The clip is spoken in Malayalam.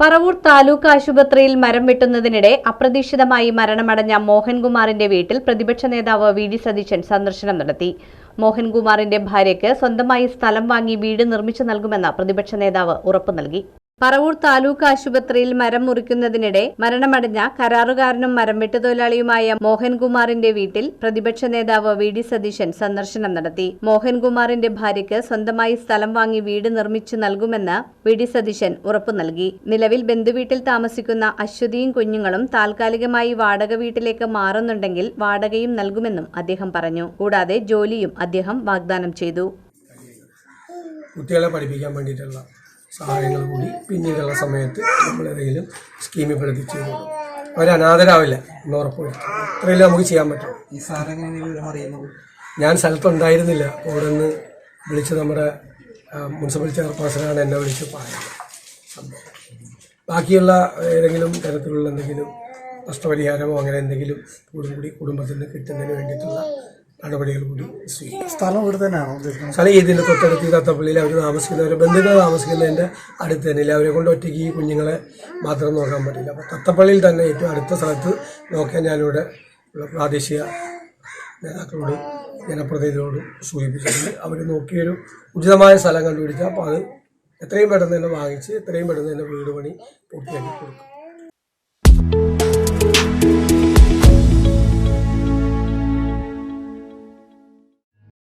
പറവൂർ താലൂക്ക് ആശുപത്രിയിൽ മരം വെട്ടുന്നതിനിടെ അപ്രതീക്ഷിതമായി മരണമടഞ്ഞ മോഹൻകുമാറിന്റെ വീട്ടിൽ പ്രതിപക്ഷ നേതാവ് വി ഡി സതീശൻ സന്ദർശനം നടത്തി. മോഹൻകുമാറിന്റെ ഭാര്യയ്ക്ക് സ്വന്തമായി സ്ഥലം വാങ്ങി വീട് നിർമ്മിച്ചു നൽകുമെന്ന് പ്രതിപക്ഷ നേതാവ് ഉറപ്പു നൽകി. പറവൂർ താലൂക്ക് ആശുപത്രിയിൽ മരം മുറിക്കുന്നതിനിടെ മരണമടഞ്ഞ കരാറുകാരനും മരം വെട്ടുതൊഴിലാളിയുമായ മോഹൻകുമാറിന്റെ വീട്ടിൽ പ്രതിപക്ഷ നേതാവ് വി ഡി സതീശൻ സന്ദർശനം നടത്തി. മോഹൻകുമാറിന്റെ ഭാര്യയ്ക്ക് സ്വന്തമായി സ്ഥലം വാങ്ങി വീട് നിർമ്മിച്ചു നൽകുമെന്ന് വി ഡി സതീശൻ ഉറപ്പു നൽകി. നിലവിൽ ബന്ധുവീട്ടിൽ താമസിക്കുന്ന അശ്വതിയും കുഞ്ഞുങ്ങളും താൽക്കാലികമായി വാടക വീട്ടിലേക്ക് മാറുന്നുണ്ടെങ്കിൽ വാടകയും നൽകുമെന്നും അദ്ദേഹം പറഞ്ഞു. കൂടാതെ ജോലിയും അദ്ദേഹം വാഗ്ദാനം ചെയ്തു. കുട്ടികളെ പഠിപ്പിക്കാൻ വേണ്ടിയിട്ടുള്ള സഹായങ്ങൾ കൂടി പിന്നീടുള്ള സമയത്ത് നമ്മൾ ഏതെങ്കിലും സ്കീമിൽ പഠിപ്പിച്ച് കൊടുക്കും അവർ അനാഥരാവില്ല എന്ന് ഉറപ്പുവരുത്തും. ഇത്രയല്ലേ നമുക്ക് ചെയ്യാൻ പറ്റും. ഈ സാറെങ്ങനെ വിവരം അറിയുന്നത്? ഞാൻ സ്ഥലത്തുണ്ടായിരുന്നില്ല. അവിടെ നിന്ന് വിളിച്ച് നമ്മുടെ മുനിസിപ്പൽ ചെയർപേഴ്സണാണ് എന്നെ വിളിച്ച് പറയുന്നത് സംഭവം ബാക്കിയുള്ള ഏതെങ്കിലും തരത്തിലുള്ള എന്തെങ്കിലും നഷ്ടപരിഹാരമോ അങ്ങനെ എന്തെങ്കിലും കൂടും കൂടി കുടുംബത്തിന് കിട്ടുന്നതിന് വേണ്ടിയിട്ടുള്ള നടപടികൾ കൂടി സ്വീകരിക്കും. സ്ഥലം ഇവിടെ തന്നെയാണോ സ്ഥലം ഇതിന്റെ തൊട്ടടുത്ത് തത്തപ്പള്ളിയിൽ അവർ താമസിക്കുന്നവർ ബന്ധുക്കൾ താമസിക്കുന്നതിന്റെ അടുത്ത് തന്നെ ഇല്ല അവരെ കൊണ്ട് ഒറ്റയ്ക്ക് ഈ കുഞ്ഞുങ്ങളെ മാത്രം നോക്കാൻ പറ്റില്ല. അപ്പോൾ തത്തപ്പള്ളിയിൽ തന്നെ ഏറ്റവും അടുത്ത സ്ഥലത്ത് നോക്കാൻ ഞാനിവിടെ ഉള്ള പ്രാദേശിക നേതാക്കളോട് ജനപ്രതിനിധികളോട് സൂചിപ്പിച്ചിട്ടുണ്ട്. അവർ നോക്കിയൊരു ഉചിതമായ സ്ഥലം കണ്ടുപിടിച്ചാൽ അപ്പോൾ അത് എത്രയും പെട്ടെന്ന് തന്നെ വാങ്ങിച്ച് എത്രയും പെട്ടെന്ന് തന്നെ വീട് പണി പൂർത്തിയാക്കി കൊടുക്കും.